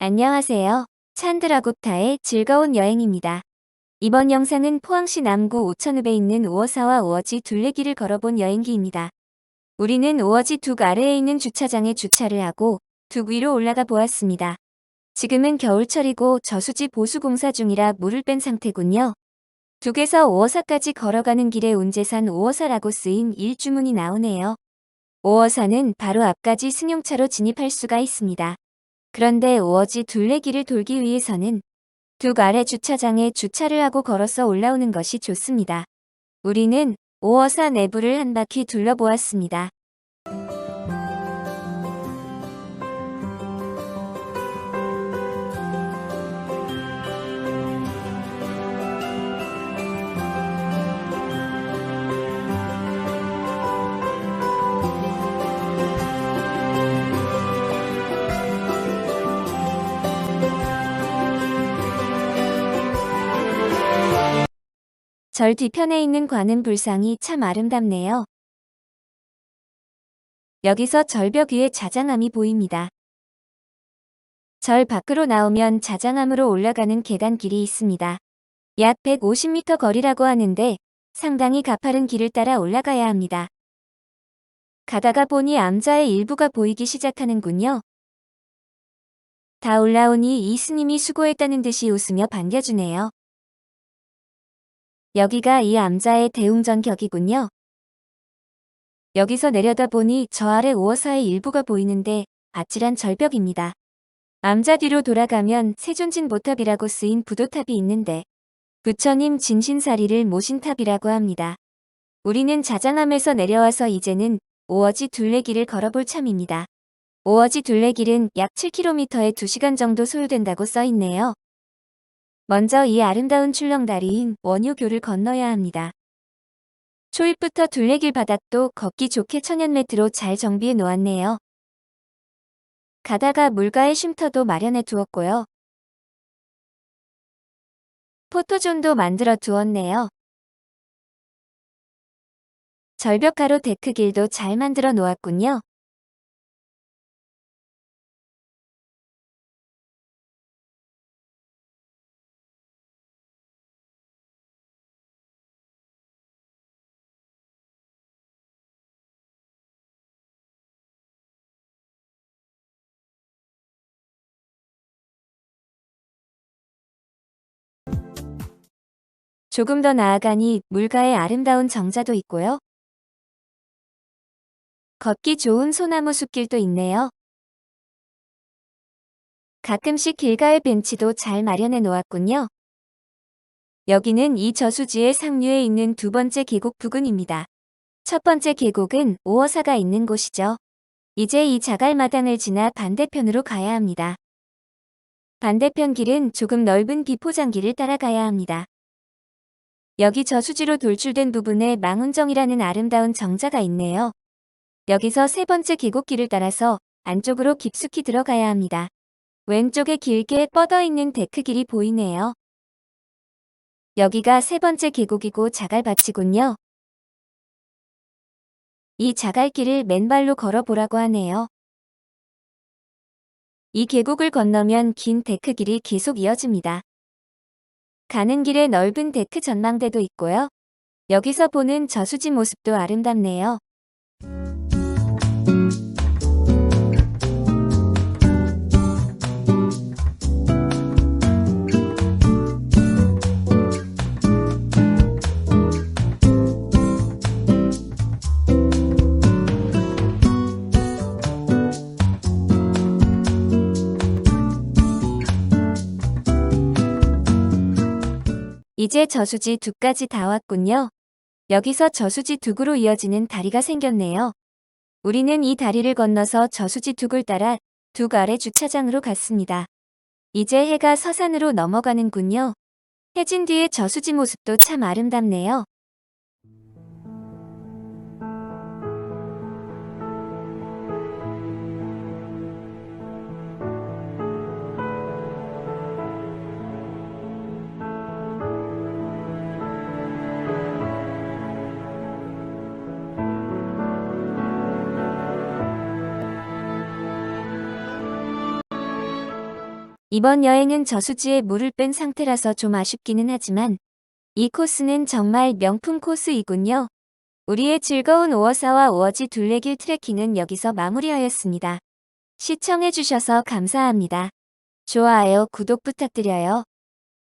안녕하세요. 찬드라굽타의 즐거운 여행입니다. 이번 영상은 포항시 남구 오천읍에 있는 우어사와 우어지 둘레길을 걸어본 여행기입니다. 우리는 우어지 둑 아래에 있는 주차장에 주차를 하고 둑 위로 올라가 보았습니다. 지금은 겨울철이고 저수지 보수 공사 중이라 물을 뺀 상태군요. 둑에서 우어사까지 걸어가는 길에 운제산 우어사라고 쓰인 일주문이 나오네요. 우어사는 바로 앞까지 승용차로 진입할 수가 있습니다. 그런데 우어지 둘레길을 돌기 위해서는 둑 아래 주차장에 주차를 하고 걸어서 올라오는 것이 좋습니다. 우리는 오어사 내부를 한 바퀴 둘러보았습니다. 절 뒤편에 있는 관음 불상이 참 아름답네요. 여기서 절벽 위에 자장암이 보입니다. 절 밖으로 나오면 자장암으로 올라가는 계단길이 있습니다. 약 150m 거리라고 하는데 상당히 가파른 길을 따라 올라가야 합니다. 가다가 보니 암자의 일부가 보이기 시작하는군요. 다 올라오니 이 스님이 수고했다는 듯이 웃으며 반겨주네요. 여기가 이 암자의 대웅전 격이군요. 여기서 내려다보니 저 아래 우어사의 일부가 보이는데 아찔한 절벽입니다. 암자 뒤로 돌아가면 세존진 모탑이라고 쓰인 부도탑이 있는데 부처님 진신사리를 모신 탑이라고 합니다. 우리는 자장암에서 내려와서 이제는 오어지 둘레길을 걸어볼 참입니다. 오어지 둘레길은 약 7km에 2시간 정도 소요된다고 써있네요. 먼저 이 아름다운 출렁다리인 원효교를 건너야 합니다. 초입부터 둘레길 바닥도 걷기 좋게 천연 매트로 잘 정비해 놓았네요. 가다가 물가에 쉼터도 마련해 두었고요. 포토존도 만들어 두었네요. 절벽가로 데크길도 잘 만들어 놓았군요. 조금 더 나아가니 물가에 아름다운 정자도 있고요. 걷기 좋은 소나무 숲길도 있네요. 가끔씩 길가의 벤치도 잘 마련해 놓았군요. 여기는 이 저수지의 상류에 있는 두 번째 계곡 부근입니다. 첫 번째 계곡은 오어사가 있는 곳이죠. 이제 이 자갈마당을 지나 반대편으로 가야 합니다. 반대편 길은 조금 넓은 비포장길을 따라가야 합니다. 여기 저수지로 돌출된 부분에 망운정이라는 아름다운 정자가 있네요. 여기서 세 번째 계곡길을 따라서 안쪽으로 깊숙이 들어가야 합니다. 왼쪽에 길게 뻗어 있는 데크길이 보이네요. 여기가 세 번째 계곡이고 자갈밭이군요. 이 자갈길을 맨발로 걸어보라고 하네요. 이 계곡을 건너면 긴 데크길이 계속 이어집니다. 가는 길에 넓은 데크 전망대도 있고요. 여기서 보는 저수지 모습도 아름답네요. 이제 저수지 두까지 다 왔군요. 여기서 저수지 둑으로 이어지는 다리가 생겼네요. 우리는 이 다리를 건너서 저수지 둑을 따라 둑 아래 주차장으로 갔습니다. 이제 해가 서산으로 넘어가는군요. 해진 뒤에 저수지 모습도 참 아름답네요. 이번 여행은 저수지에 물을 뺀 상태라서 좀 아쉽기는 하지만 이 코스는 정말 명품 코스이군요. 우리의 즐거운 5호사와 5어지 둘레길 트레킹은 여기서 마무리하였습니다. 시청해주셔서 감사합니다. 좋아요, 구독 부탁드려요.